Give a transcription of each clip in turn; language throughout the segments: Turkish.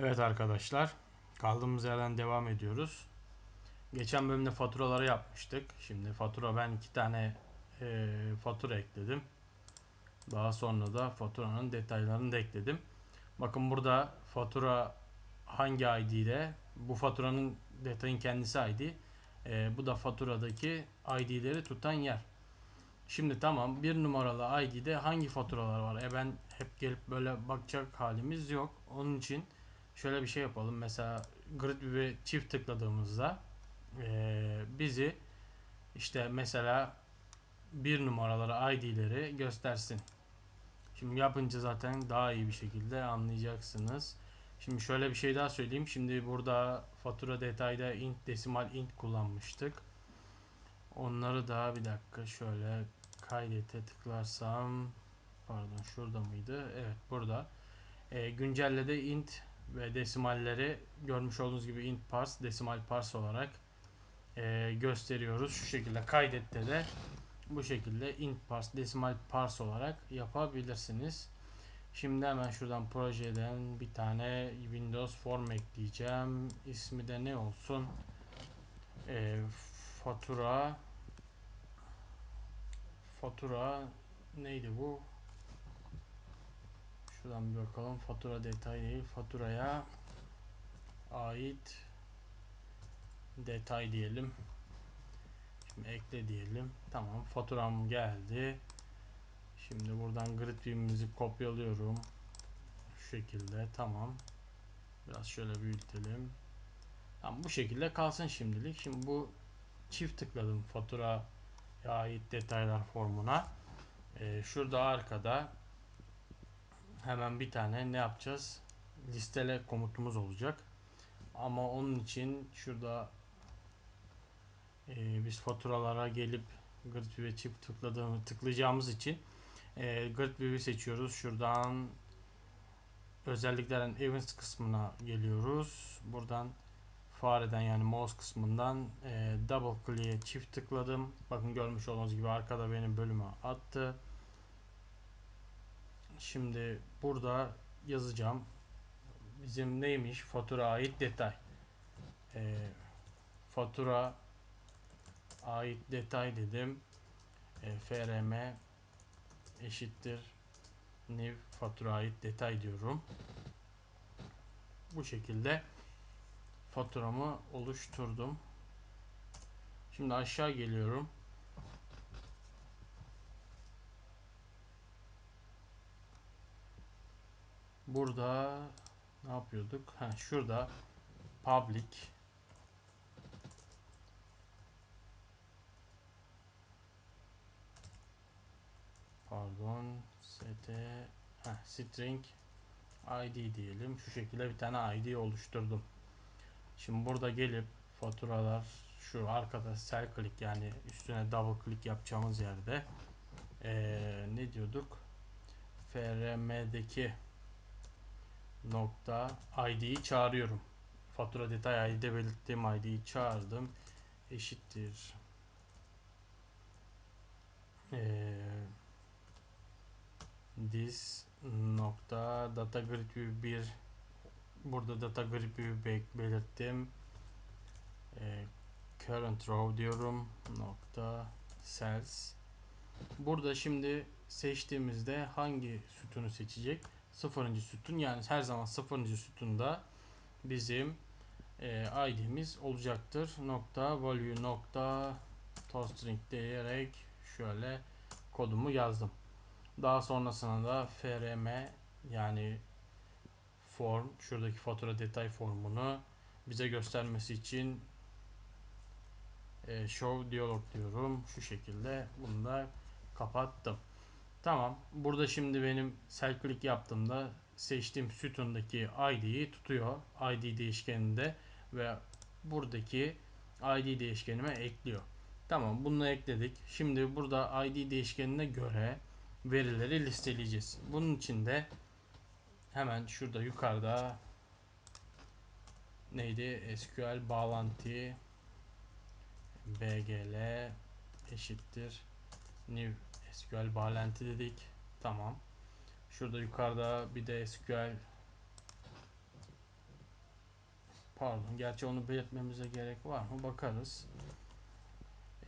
Evet arkadaşlar, kaldığımız yerden devam ediyoruz. Geçen bölümde faturaları yapmıştık. Şimdi fatura ben iki tane e, fatura ekledim. Daha sonra da faturanın detaylarını da ekledim. Bakın burada fatura hangi ID ile bu faturanın detayın kendisi ID. E, bu da faturadaki ID'leri tutan yer. Şimdi tamam bir numaralı ID'de hangi faturalar var? E ben hep gelip böyle bakacak halimiz yok. Onun için şöyle bir şey yapalım. Mesela grid view'e çift tıkladığımızda e, bizi işte mesela bir numaraları ID'leri göstersin. Şimdi yapınca zaten daha iyi bir şekilde anlayacaksınız. Şimdi şöyle bir şey daha söyleyeyim. Şimdi burada fatura detayda int desimal int kullanmıştık. Onları da bir dakika şöyle kaydete tıklarsam pardon şurada mıydı? Evet burada. E, güncellede int ve desimalleri görmüş olduğunuz gibi int parse, desimal parse olarak e, gösteriyoruz. Şu şekilde kaydette de bu şekilde int parse, desimal parse olarak yapabilirsiniz. Şimdi hemen şuradan projeden bir tane Windows form ekleyeceğim. İsmi de ne olsun? E, fatura fatura neydi bu? Şuradan bir bakalım. Fatura detay değil. Faturaya ait detay diyelim. Şimdi ekle diyelim. Tamam. Faturam geldi. Şimdi buradan grid view'imizi kopyalıyorum. Şu şekilde. Tamam. Biraz şöyle büyütelim. Tamam bu şekilde kalsın şimdilik. Şimdi bu çift tıkladım fatura ait detaylar formuna. Ee, şurada arkada hemen bir tane ne yapacağız? Listele komutumuz olacak. Ama onun için şurada e, biz faturalara gelip grid ve çift tıkladığımız tıklayacağımız için e, grid view'i seçiyoruz. Şuradan özelliklerin events kısmına geliyoruz. Buradan fareden yani mouse kısmından e, double click'e çift tıkladım. Bakın görmüş olduğunuz gibi arkada benim bölüme attı. Şimdi burada yazacağım. Bizim neymiş? Fatura ait detay. E, fatura ait detay dedim. E, frm eşittir new fatura ait detay diyorum. Bu şekilde faturamı oluşturdum. Şimdi aşağı geliyorum. Burada ne yapıyorduk? Ha, şurada public pardon st ha, string id diyelim. Şu şekilde bir tane id oluşturdum. Şimdi burada gelip faturalar şu arkada sel click yani üstüne double click yapacağımız yerde ee, ne diyorduk? frm'deki nokta id'yi çağırıyorum. Fatura detay id'de belirttiğim id'yi çağırdım. Eşittir. Ee, this nokta data grid view 1 burada data grid view belirttim. Ee, current row diyorum. Nokta cells. Burada şimdi seçtiğimizde hangi sütunu seçecek? Sıfırıncı sütun yani her zaman sıfırıncı sütunda bizim e, ID'miz olacaktır. Nokta value nokta toString diyerek şöyle kodumu yazdım. Daha sonrasında da frm yani form şuradaki fatura detay formunu bize göstermesi için e, show diyalog diyorum. Şu şekilde bunu da kapattım. Tamam. Burada şimdi benim sel click yaptığımda seçtiğim sütundaki ID'yi tutuyor. ID değişkeninde ve buradaki ID değişkenime ekliyor. Tamam bunu ekledik. Şimdi burada ID değişkenine göre verileri listeleyeceğiz. Bunun için de hemen şurada yukarıda neydi? SQL bağlantı bgl eşittir new SQL bağlantı dedik. Tamam. Şurada yukarıda bir de SQL pardon. Gerçi onu belirtmemize gerek var mı? Bakarız.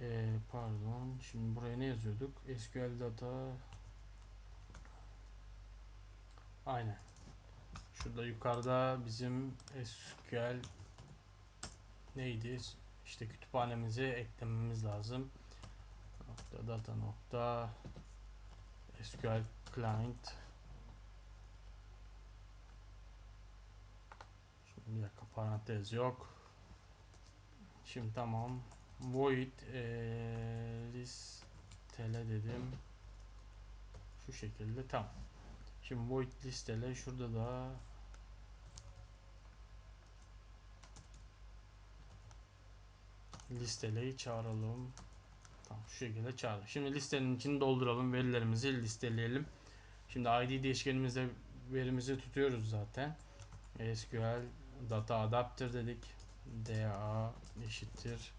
Ee, pardon. Şimdi buraya ne yazıyorduk? SQL data Aynen. Şurada yukarıda bizim SQL neydi? İşte kütüphanemizi eklememiz lazım. Nokta data nokta SQL client Şimdi bir dakika parantez yok. Şimdi tamam. Void ee, listele dedim. Şu şekilde tamam. Şimdi void listele şurada da listeleyi çağıralım. Tamam şu şekilde çağır. Şimdi listenin içini dolduralım. Verilerimizi listeleyelim. Şimdi id değişkenimizde verimizi tutuyoruz zaten. SQL data adapter dedik. da eşittir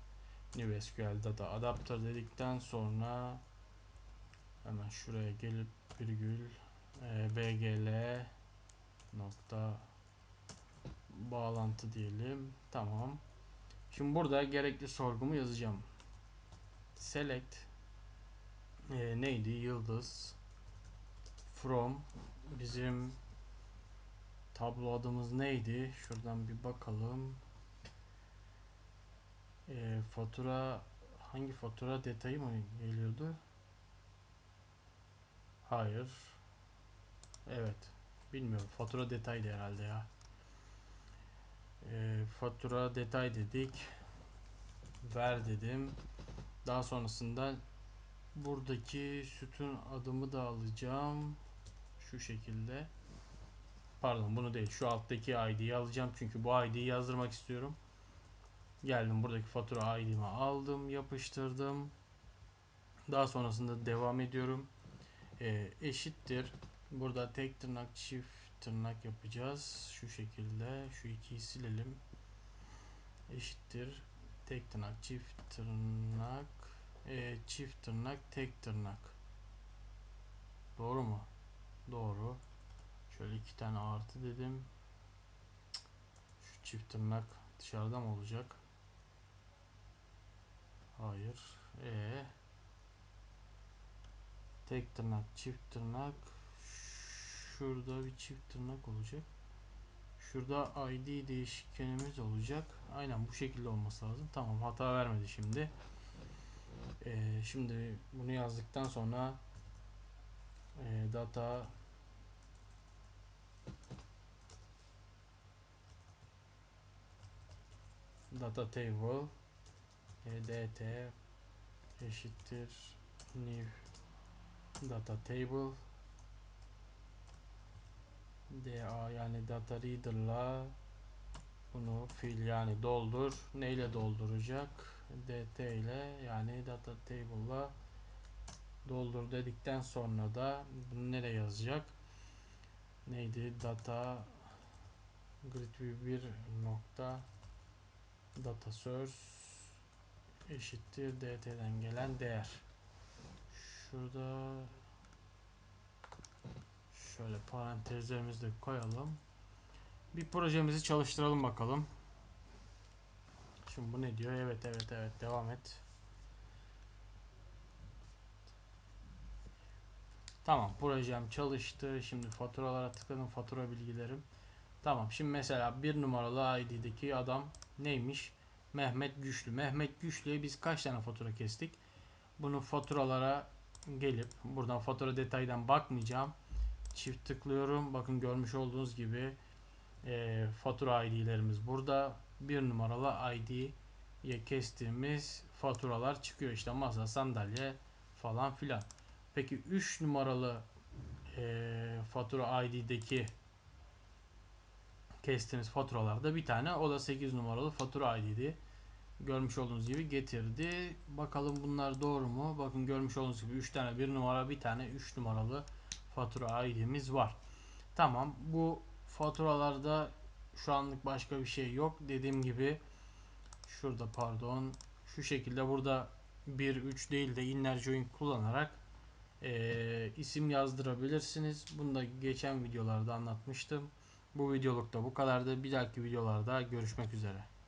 new SQL data adapter dedikten sonra hemen şuraya gelip virgül e, bgl nokta bağlantı diyelim. Tamam. Şimdi burada gerekli sorgumu yazacağım. Select e, neydi? Yıldız from bizim tablo adımız neydi? Şuradan bir bakalım. E, fatura hangi fatura detayı mı geliyordu? Hayır. Evet. Bilmiyorum. Fatura detaydı herhalde ya. E, fatura detay dedik. Ver dedim. Daha sonrasında buradaki sütun adımı da alacağım. Şu şekilde. Pardon bunu değil. Şu alttaki ID'yi alacağım. Çünkü bu ID'yi yazdırmak istiyorum. Geldim buradaki fatura ID'mi aldım. Yapıştırdım. Daha sonrasında devam ediyorum. E, eşittir. Burada tek tırnak çift tırnak yapacağız. Şu şekilde. Şu ikiyi silelim. Eşittir. Tek tırnak çift tırnak e, çift tırnak tek tırnak. Doğru mu? Doğru. Şöyle iki tane artı dedim. Şu çift tırnak dışarıda mı olacak? Hayır. E tek tırnak, çift tırnak. Şurada bir çift tırnak olacak. Şurada ID değişkenimiz olacak. Aynen bu şekilde olması lazım. Tamam hata vermedi şimdi. Ee, şimdi bunu yazdıktan sonra e, data data table e, dt eşittir new data table. Da yani data reader'la bunu fill yani doldur. Neyle dolduracak? Dt ile yani data table'la doldur dedikten sonra da bunu nereye yazacak? Neydi? Data grid 1 nokta data source eşittir dt'den gelen değer. Şurada şöyle parantezlerimizi de koyalım bir projemizi çalıştıralım bakalım şimdi bu ne diyor evet evet evet devam et tamam projem çalıştı şimdi faturalara tıkladım fatura bilgilerim Tamam şimdi mesela bir numaralı ID'deki adam neymiş? Mehmet Güçlü. Mehmet Güçlü'ye biz kaç tane fatura kestik? Bunu faturalara gelip buradan fatura detaydan bakmayacağım. Çift tıklıyorum. Bakın görmüş olduğunuz gibi e, fatura ID'lerimiz burada. Bir numaralı ID'ye kestiğimiz faturalar çıkıyor. İşte masa, sandalye falan filan. Peki 3 numaralı e, fatura ID'deki kestiğimiz faturalarda bir tane o da 8 numaralı fatura ID'di. Görmüş olduğunuz gibi getirdi. Bakalım bunlar doğru mu? Bakın görmüş olduğunuz gibi 3 tane 1 numara bir tane 3 numaralı fatura ID'miz var. Tamam bu faturalarda şu anlık başka bir şey yok. Dediğim gibi şurada pardon şu şekilde burada 1 3 değil de inner join kullanarak e, isim yazdırabilirsiniz. Bunu da geçen videolarda anlatmıştım. Bu videoluk da bu kadardı. Bir dahaki videolarda görüşmek üzere.